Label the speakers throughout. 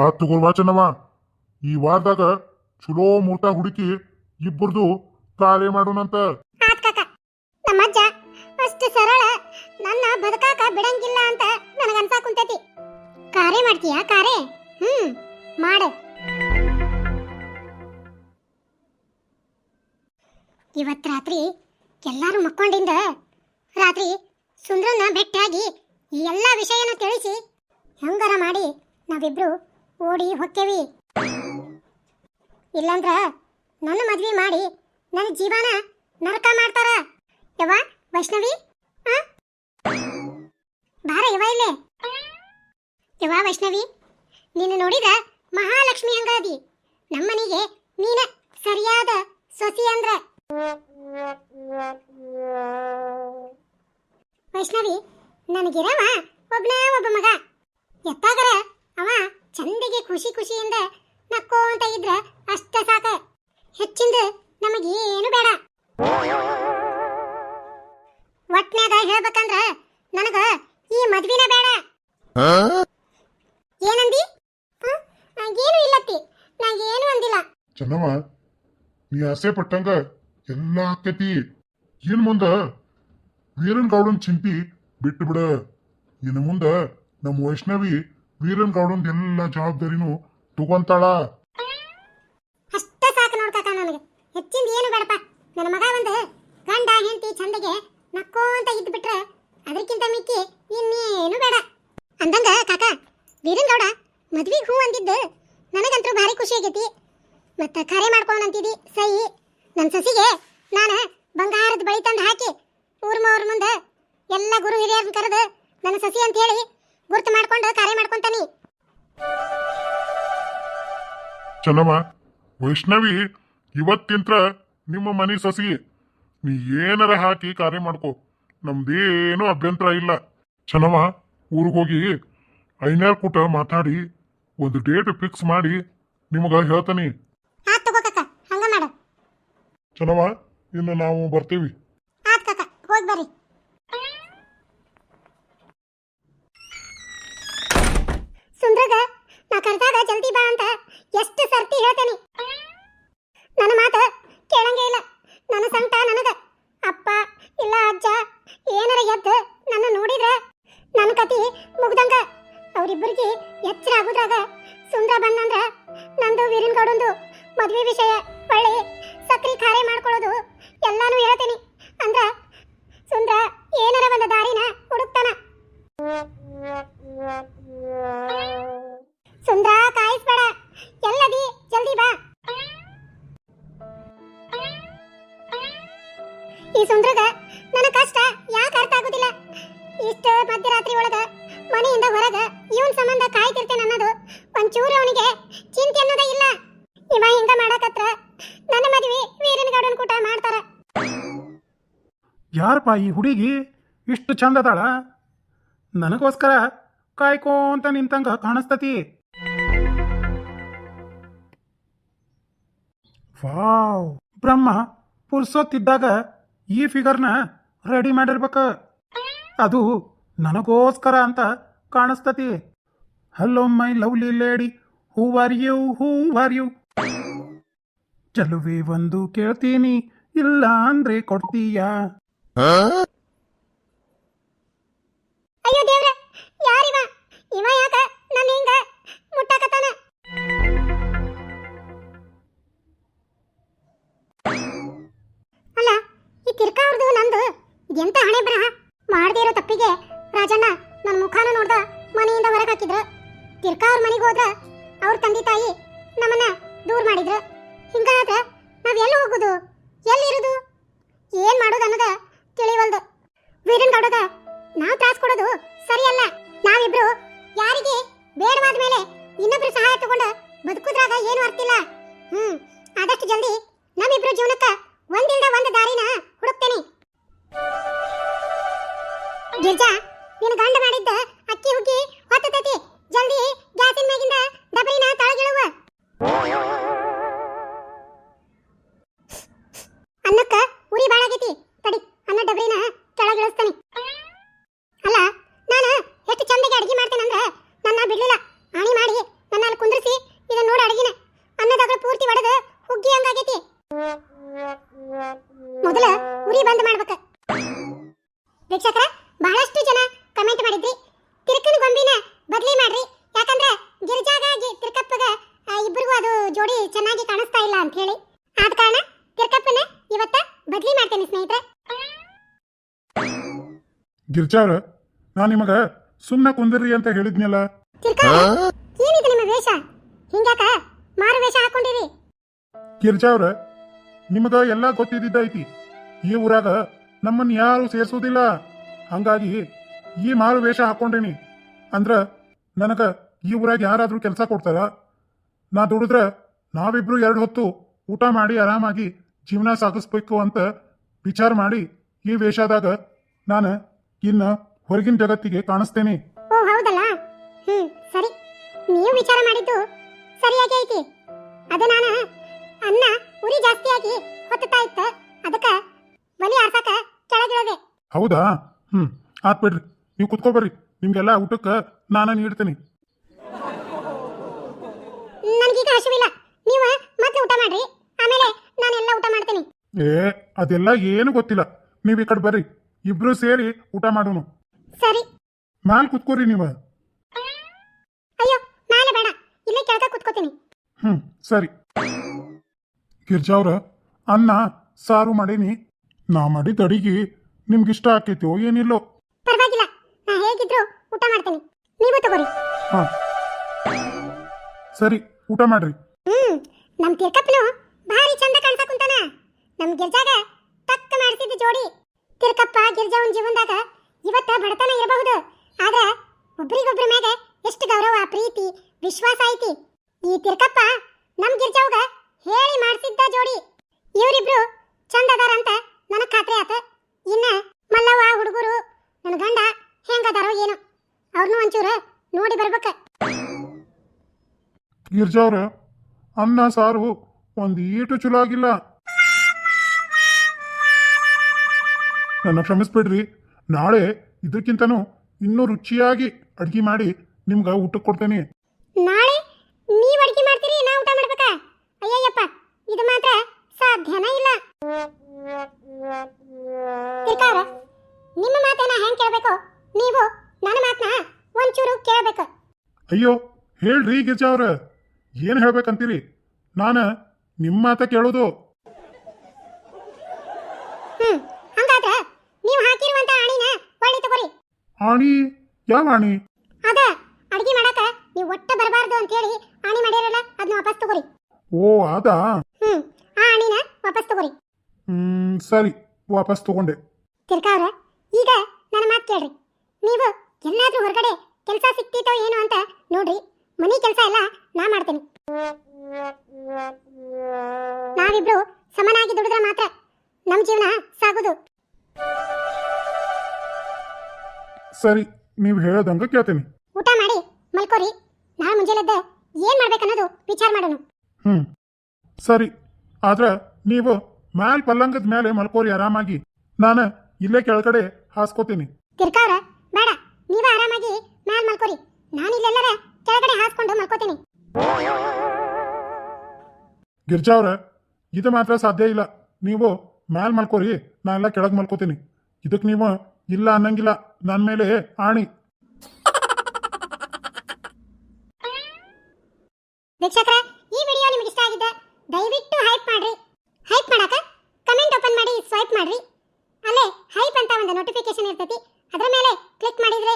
Speaker 1: ಆ ತಗೋರ್ವಾ ಚೆನ್ನವ ಈ ವಾರದಾಗ ಚಲೋ ಮುಹೂರ್ತ ಹುಡುಕಿ ಇಬ್ಬರದು ಕಾರ್ಯ ಮಾಡೋಣಂತ.
Speaker 2: ನಮ್ಮಜ್ಜ ಅಷ್ಟು ಸರಳ, ನನ್ನ ಬದುಕಾಕ ಬಿಡಂಗಿಲ್ಲ ಅಂತ ನನಗನ್ಸಾ ಕುಂತೈತಿ. ಕಾರೇ ಮಾಡ್ತೀಯಾ ಕಾರೇ? ಹ್ಮ್, ಮಾಡು. ಇವತ್ ರಾತ್ರಿ ಎಲ್ಲಾರು ಮಕ್ಕೊಂಡಿಂದ ರಾತ್ರಿ ಸುಂದ್ರನ ಭೇಟಿಯಾಗಿ ಈ ಎಲ್ಲ ವಿಷಯನ ತಿಳಿಸಿ ಹೆಂಗಾರ ಮಾಡಿ ನಾವಿಬ್ರು ಓಡಿ ಹೊಕ್ಕೇವಿ ಇಲ್ಲಂದ್ರ ನನ್ನ ಮದ್ವೆ ಮಾಡಿ ನನ್ನ ಜೀವನ ನರಕ ಮಾಡ್ತಾರ. ಯವ್ವ, ವೈಷ್ಣವಿ? ಬಾರ ಯವ ಇಲ್ಲೇ. ಯವ್ವ, ವೈಷ್ಣವಿ ನೀನು ನೋಡಿದ ಮಹಾಲಕ್ಷ್ಮಿ ಹಂಗಾದಿ ನಮ್ಮನಿಗೆ ನೀನ ಸರಿಯಾದ ಸೊಸಿ ಅಂದ್ರ. ವೈಷ್ಣವಿ ನನಗಿರವ ಒಬ್ನ ಒಬ್ಬ ಮಗ. ಎತ್ತಾಗರ ಅವ ಚಂದಿಗೆ ಖುಷಿ ಖುಷಿಯಿಂದ ನಕ್ಕೋಂತ ಇದ್ರ ಅಷ್ಟ ಸಾಕ. ಹೆಚ್ಚಿಂದ ನಮಗೇನು ಬೇಡ. ಒಟ್ನಾಗ ಹೇಳ್ಬೇಕಂದ್ರ ನನಗ ಈ ಮದ್ವಿನ ಬೇಡ. ಏನಂದಿ? ಏನು ಇಲ್ಲತ್ತಿ. ನಾ ಏನು ಅಂದಿಲ್ಲ.
Speaker 1: ಚೆನ್ನಮ್ಮ ನೀ ಆಸೆ ಪಟ್ಟಂಗ ಎಲ್ಲ ಆಕೈತಿ. ಏನ್ ಮುಂದ? ವೀರನ್ ಗೌಡನ್ ಚಿಂತಿ ಬಿಟ್ಟು ಬಿಡ ಇನ್ನು ಮುಂದ ನಮ್ಮ ವೈಷ್ಣವಿ ವೀರನ್ ಗೌಡನ್ ಎಲ್ಲ ಜವಾಬ್ದಾರಿನೂ ತಗೊಂತಾಳ.
Speaker 2: ಅಷ್ಟ ಸಾಕು ನೋಡ್ಕಾಕ ನನಗೆ. ಹೆಚ್ಚಿಂದ ಏನು ಬೇಡಪ್ಪ. ನನ್ನ ಮಗ ಒಂದು ಗಂಡ, ಹೆಂಡತಿ, ಚಂದಗೆ ನಕ್ಕೋಂತ ಇದ್ದು ಬಿಟ್ರೆ ಅದಕ್ಕಿಂತ ಮಿಕ್ಕಿ ಇನ್ನೇನು ಬೇಡ. ಅಂದಂಗ ಕಾಕ, ವೀರನ್ ಗೌಡ ಮದ್ವಿಗೆ ಹೂ ಅಂದಿದ್ದು ನನಗಂತೂ ಭಾರಿ ಖುಷಿ ಆಗೈತಿ. ಮತ್ತೆ ಕರೆ ಮಾಡ್ಕೊಂಡು ಅಂತಿದ್ದಿ ಸೈ. ನನ್ನ ಸಸಿಗೆ ನಾನು ಬಂಗಾರದ ಬಳಿ ತಂದು ಹಾಕಿ ಊರ್ ಅವ್ರ ಮುಂದೆ ಎಲ್ಲ ಗುರು ಹಿರಿಯರನ್ನ ಕರೆದು ನನ್ನ ಸಸಿ ಅಂತ ಹೇಳಿ ಗುರ್ತು ಮಾಡ್ಕೊಂಡು ಕರೆ ಮಾಡ್ಕೊಂತಾನಿ
Speaker 1: ಚೆನ್ನಮ್ಮ ವೈಷ್ಣವಿ ಇವತ್ತಿಂತ್ರ ನಿಮ್ಮ ಮನೆ ಸಸಿ ನೀ ಏನಾರ ಹಾಕಿ ಕಾರ್ಯ ಮಾಡ್ಕೋ. ನಮ್ದೇನು ಅಭ್ಯಂತರ ಇಲ್ಲ. ಚೆನ್ನಮ್ಮ ಊರಿಗೆ ಹೋಗಿ ಐನಾರ್ ಕೂಟ ಮಾತಾಡಿ ಒಂದು ಡೇಟ್ ಫಿಕ್ಸ್ ಮಾಡಿ ನಿಮಗ ಹೇಳ್ತಾನೆ.
Speaker 2: ಚನವ
Speaker 1: ಚೆನ್ನಮ್ಮ ಇನ್ನು ನಾವು ಬರ್ತೀವಿ.
Speaker 2: ವೀರಿನ ಗೌಡಂದು ಮದುವೆ ವಿಷಯ ಹೊಳ್ಳಿ ಸಕ್ರಿ ಖಾರೆ ಮಾಡ್ಕೊಳ್ಳೋದು ಎಲ್ಲಾನು ಹೇಳ್ತೀನಿ. ಅಂದ್ರ ಸುಂದ್ರ ಏನಾರ ಒಂದು ದಾರಿನ ಹುಡುಕ್ತಾನ. ಸುಂದ್ರ ಕಾಯಿಸ್ಬೇಡ. ಎಲ್ಲದಿ, ಜಲ್ದಿ ಬಾ. ಈ ಸುಂದ್ರಗ ನನ್ನ ಕಷ್ಟ ಯಾಕೆ ಅರ್ಥ ಆಗುದಿಲ್ಲ? ಇಷ್ಟ ಮಧ್ಯರಾತ್ರಿ ಒಳಗ ಮನೆಯಿಂದ ಹೊರಗ ಇವನ್ ಸಂಬಂಧ ಕಾಯ್ತಿರ್ತೇನೆ ಅನ್ನೋದು ಒಂಚೂರು ಅವನಿಗೆ ಚಿಂತೆ ಅನ್ನೋದೇ ಇಲ್ಲ. ಇವ ಹಿಂಗ ಮಾಡಕತ್ರ ನನ್ನ ಮದುವೆ ವೀರನಗೌಡನ್ ಕೂಟ ಮಾಡ್ತಾರ.
Speaker 3: ಯಾರಪ್ಪ ಈ ಹುಡುಗಿ? ಇಷ್ಟು ಚಂದ ಅದಾಳ? ನನಗೋಸ್ಕರ ಕಾಯ್ಕೋಂತ ನಿಂತಂಗ ಕಾಣಿಸ್ತತಿ. ವಾವ್! ಬ್ರಹ್ಮ ಪುರ್ಸೋತ್ತಿದ್ದಾಗ ಈ ಫಿಗರ್ನ ರೆಡಿ ಮಾಡಿರ್ಬೇಕ. ಅದು ನನಗೋಸ್ಕರ ಅಂತ ಕಾಣಿಸ್ತತಿ. Hello my lovely lady who are you who are you ಚಲುವೆ ಒಂದು ಕೇಳ್ತೀನಿ, ಇಲ್ಲ ಅಂದ್ರೆ ಕೊಡ್ತೀಯಾ?
Speaker 2: ರಾಜಣ್ಣ ನನ್ನ ಮುಖಾನ ನೋಡ್ದ ಮನೆಯಿಂದ ಹೊರಗೆ ಹಾಕಿದ್ರು. ತಿರ್ಕಾ ಅವ್ರ ಮನೆಗೆ ಹೋದ್ರ ಅವ್ರ ತಂದೆ ತಾಯಿ ನಮ್ಮನ್ನ ದೂರ ಮಾಡಿದ್ರು. ಹಿಂಗಾದ್ರ ನಾವ್ ಎಲ್ಲಿ ಹೋಗುದು? ಎಲ್ಲಿರುದು? ಏನ್ ಮಾಡೋದು?
Speaker 3: ಗಿರ್ಜಾವ್ರ ನಾ ನಿಮಗ ಸುಮ್ಮನೆ ಕುಂದಿರ್ರಿ ಅಂತ ಹೇಳಿದ್ನಲ್ಲ.
Speaker 2: ಏನಿದೆ ನಿಮ್ಮ ವೇಷ? ಹಿಂಗ್ಯಾಕ? ಮಾರು ವೇಷ ಹಾಕೊಂಡಿರಿ.
Speaker 3: ಗಿರ್ಜಾವ್ರ ನಿಮಗ ಎಲ್ಲ ಗೊತ್ತಿದ್ದೈತಿ ಈ ಊರಾಗ ನಮ್ಮನ್ನ ಯಾರು ಸೇರ್ಸೋದಿಲ್ಲ. ಹಂಗಾಗಿ ಈ ಮಾರು ವೇಷ ಹಾಕೊಂಡೇನಿ. ಅಂದ್ರ ನನಗ ಈ ಊರಾಗ ಯಾರಾದ್ರೂ ಕೆಲಸ ಕೊಡ್ತಾರ? ನಾ ದುಡಿದ್ರ ನಾವಿಬ್ರು ಎರಡು ಹೊತ್ತು ಊಟ ಮಾಡಿ ಆರಾಮಾಗಿ ಜೀವನ ಸಾಗಿಸ್ಬೇಕು ಅಂತ ವಿಚಾರ ಮಾಡಿ ಈ ವೇಷದಾಗ ನಾನು ಇನ್ನ ಹೊರಗಿನ ಜಗತ್ತಿಗೆ ಕಾಣಿಸ್ತೇನೆ.
Speaker 2: ಓ ಹೌದಲ್ಲ? ಹ್ಮ್ ಸರಿ. ನೀವು ವಿಚಾರ ಮಾಡಿದ್ದು ಸರಿಯಾಗಿ ಐತಿ. ಅದ ನಾನು ಅನ್ನ ಉರಿ ಜಾಸ್ತಿಯಾಗಿ ಹೊತ್ತಾ ಇತ್ತ. ಅದಕ್ಕ ಬಲಿ ಆರ್ಸಾಕ ಕೆಳಗಿಳದೆ.
Speaker 3: ಹೌದಾ? ಹ್ಮ್ ಆತ್ ಬಿಡ್ರಿ. ನೀವು ಕುತ್ಕೊಬರ್ರಿ. ನಿಮ್ಗೆಲ್ಲ ಊಟಕ್ಕೆ ನಾನು ನೀಡ್ತೀನಿ.
Speaker 2: ನನಗೀಗ ಹಸುವಿಲ್ಲ ನೀವು ಮತ್ತೆ ಊಟ ಮಾಡ್ರಿ. ಆಮೇಲೆ ನಾನೆಲ್ಲ ಊಟ ಮಾಡ್ತೀನಿ.
Speaker 3: ಏ ಅದೆಲ್ಲ ಏನು ಗೊತ್ತಿಲ್ಲ. ನೀವು ಈ ಕಡೆ ಬರ್ರಿ. ಇಬ್ರು ಸೇರಿ ಊಟ ಮಾಡೋನು.
Speaker 2: ಸರಿ.
Speaker 3: ಮ್ಯಾಲ್ ಕುತ್ಕೋರಿ ನೀವು.
Speaker 2: ಅಯ್ಯೋ ನಾಳೆ ಬೇಡ. ಇಲ್ಲೇ ಕೆಳಗ ಕುತ್ಕೋತೀನಿ.
Speaker 3: ಹ್ಮ್ ಸರಿ. ಗಿರ್ಜಾವ್ರ ಅನ್ನ ಸಾರು ಮಾಡೀನಿ. ನಾ ಮಾಡಿದ ಅಡಿಗೆ ನಿಮ್ಗಿಷ್ಟ ಆಕೈತೋ ಏನಿಲ್ಲೋ.
Speaker 2: ಪರವಾಗಿಲ್ಲ. ನಾ ಹೇಗಿದ್ರು ಊಟ ಮಾಡ್ತೀನಿ. ನೀವು ತಗೋರಿ.
Speaker 3: ಹಾ. ಸರಿ ಊಟ ಮಾಡ್ರಿ.
Speaker 2: ಹ್ಮ್ ನಮ್ ತಿರ್ಕಪ್ಪನು ಭಾರಿ ಚಂದ ಕಾಣ್ತಾ ಕುಂತಾನ. ನಮ್ ಗಿರ್ಜಾಗ ತಕ್ಕ ಮಾಡಿಸಿದ ಜೋಡಿ ತಿರ್ಕಪ್ಪ ಅವನ ಜೀವನದಾಗ ಇವತ್ತ ಬಡತನ ಇರಬಹುದು. ಆದ್ರೆ ಒಬ್ರಿಗೊಬ್ರ ಮ್ಯಾಗ ಎಷ್ಟು ಗೌರವ, ಪ್ರೀತಿ, ವಿಶ್ವಾಸ ಐತಿ. ಈ ತಿರ್ಕಪ್ಪ ನಮ್ ಗಿರ್ಜಾವ್ಗ ಹೇಳಿ ಮಾಡಿಸಿದ್ದ ಜೋಡಿ ಇವರಿಬ್ರು ಚಂದ ಅದಾರ ಅಂತ ನನಗ್ ಖಾತ್ರಿ ಆತ. ಇನ್ನ ಮಲ್ಲವ್ವ, ಹುಡುಗರು ನನ್ನ ಗಂಡ ಹೆಂಗದಾರೋ ಏನೋ ಅವ್ರನ್ನೂ ಒಂಚೂರು ನೋಡಿ ಬರ್ಬೇಕ.
Speaker 3: ಗಿರ್ಜಾವ್ರ, ಅನ್ನ ಸಾರು ಒಂದು ಈಟು ಚಲೋ ಆಗಿಲ್ಲ. ನನ್ನ ಕ್ಷಮಿಸ್ಬಿಡ್ರಿ ನಾಳೆ ಇದಕ್ಕಿಂತನೂ ಇನ್ನೂ ರುಚಿಯಾಗಿ ಅಡ್ಗೆ ಮಾಡಿ ನಿಮ್ಗೆ ಊಟಕ್ಕೆ ಕೊಡ್ತೇನೆ.
Speaker 2: ನಾಳೆ? ನೀವ್ ಅಡ್ಗೆ ಮಾಡ್ತೀರಿ ನಾ ಊಟ ಮಾಡ್ಬೇಕಾ? ಅಯ್ಯಯ್ಯಪ್ಪ ಇದು ಮಾತ್ರ ಸಾಧ್ಯನ ಇಲ್ಲ. ಸರ್ಕಾರ ನಿಮ್ಮ ಮಾತನ್ನ ಹೆಂಗ್ ಕೇಳಬೇಕು? ನೀವು ನನ್ನ ಮಾತನ್ನ ಒಂಚೂರು ಕೇಳಬೇಕು.
Speaker 3: ಅಯ್ಯೋ ಹೇಳ್ರಿ ಗಿರ್ಜಾ ಅವ್ರ. ಏನು ಹೇಳ್ಬೇಕಂತೀರಿ? ನಾನು ನಿಮ್ಮ ಮಾತ ಕೇಳೋದು
Speaker 2: ಹ್ಮ್ ಹಂಗಾದ್ರ ನೀವು ಹಾಕಿರುವಂತ ಆಣಿನ ಒಳ್ಳೆ ತಗೋರಿ
Speaker 3: ಆಣಿ? ಯಾವ ಆಣಿ?
Speaker 2: ಅದ ಅಡಿಗೆ ಮಾಡಕ ನೀವು ಒಟ್ಟ ಬರಬಾರ್ದು ಅಂತ ಹೇಳಿ ಆಣಿ ಮಾಡಿರಲ್ಲ ಅದನ್ನ ವಾಪಸ್ ತಗೋರಿ.
Speaker 3: ಓ ಅದಾ?
Speaker 2: ಹ್ಮ್ ಆ ಆಣಿನ ವಾಪಸ್ ತಗೋರಿ.
Speaker 3: ಹ್ಮ್ ಸರಿ ವಾಪಸ್ ತಗೊಂಡೆ.
Speaker 2: ತಿರ್ಕಾವ್ರ ಈಗ ನನ್ನ ಮಾತು ಕೇಳ್ರಿ. ನೀವು ಎಲ್ಲಾದ್ರೂ ಹೊರಗಡೆ ಕೆಲಸ ಸಿಕ್ತಿತ್ತೋ ಏನೋ ಅಂತ ನೋಡ್ರಿ.
Speaker 3: ಸರಿ ನೀವು ಹೇಳೋದಂಗ ಕೇಳ್ತೀನಿ.
Speaker 2: ಊಟ ಮಾಡಿ ಮಲ್ಕೋರಿ. ನಾಳೆ ಮುಂಜಾನೆದ್ದ ಏನ್ ಮಾಡ್ಬೇಕನ್ನೋದು ವಿಚಾರ ಮಾಡೋಣ.
Speaker 3: ಹ್ಮ್. ಸರಿ ಆದ್ರೆ ನೀವು ಮ್ಯಾಲ್ ಪಲ್ಲಂಗದ ಮೇಲೆ ಮಲ್ಕೋರಿ ಆರಾಮಾಗಿ. ನಾನು ಇಲ್ಲೇ ಕೆಳಗಡೆ ಹಾಸ್ಕೋತೀನಿ.
Speaker 2: ತಿರ್ಕಾವ್ರ ಬೇಡ. ನೀವ ಆರಾಮಾಗಿ ಮ್ಯಾಲ್ ಮಲ್ಕೋರಿ. ನಾನು ಇಲ್ಲೆಲ್ಲರ ಕೆಳಗಡೆ ಹಾಸ್ಕೊಂಡು ಮಲ್ಕೋತೀನಿ.
Speaker 3: ಗಿರ್ಜಾ ಅವ್ರ ಇದು ಮಾತ್ರ ಸಾಧ್ಯ ಇಲ್ಲ. ನೀವು ಮ್ಯಾಲ್ ಮಲ್ಕೋರಿ ನಾನೆಲ್ಲ ಎಲ್ಲ ಕೆಳಗೆ ಮಲ್ಕೋತೀನಿ. ಇದಕ್ಕೆ ನೀವು ಇಲ್ಲ ಅನ್ನಂಗಿಲ್ಲ. ನನ್ನ ಮೇಲೆ ಆಣಿ.
Speaker 2: ವೀಕ್ಷಕರ ಈ ವಿಡಿಯೋ ನಿಮಗೆ ಇಷ್ಟ ಆಗಿದ್ದ ದಯವಿಟ್ಟು ಹೈಪ್ ಮಾಡ್ರಿ. ಹೈಪ್ ಮಾಡಕ ಕಮೆಂಟ್ ಓಪನ್ ಮಾಡಿ ಸ್ವೈಪ್ ಮಾಡ್ರಿ. ಅಲ್ಲೇ ಹೈಪ್ ಅಂತ ಒಂದು ನೋಟಿಫಿಕೇಶನ್ ಇರ್ತೈತಿ. ಅದರ ಮೇಲೆ ಕ್ಲಿಕ್ ಮಾಡಿದ್ರೆ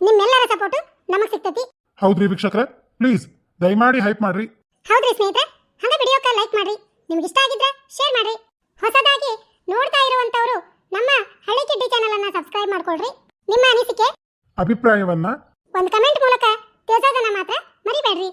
Speaker 2: ನಿಮ್ಮೆಲ್ಲರ ಸಪೋರ್ಟ್ ನಮಗೆ ಸಿಗ್ತೈತಿ.
Speaker 3: ಹೌದ್ರಿ ವೀಕ್ಷಕ್ರೆ? ಪ್ಲೀಸ್ ದಯಮಾಡಿ ಹೈಪ್ ಮಾಡ್ರಿ.
Speaker 2: ಹೌದ್ರಿ ಸ್ನೇಹಿತರೆ ಹಂಗ ವಿಡಿಯೋಕ್ಕೆ ಲೈಕ್ ಮಾಡ್ರಿ. ನಿಮ್ಗೆ ಇಷ್ಟ ಆಗಿದ್ರೆ ಶೇರ್ ಮಾಡ್ರಿ. ಹೊಸದಾಗಿ ನೋಡ್ತಾ ಇರುವಂತವರು ನಮ್ಮ ಹಳ್ಳಿ ಕಿಡ್ಡಿ ಚಾನೆಲ್ ಅನ್ನ ಸಬ್ಸ್ಕ್ರೈಬ್ ಮಾಡ್ಕೊಳ್ರಿ. ನಿಮ್ಮ ಅನಿಸಿಕೆ
Speaker 3: ಅಭಿಪ್ರಾಯವನ್ನ
Speaker 2: ಒಂದು ಕಮೆಂಟ್ ಮೂಲಕ ತಿಳಿಸೋದನ್ನ ಮಾತ್ರ ಮರಿಬೇಡ್ರಿ.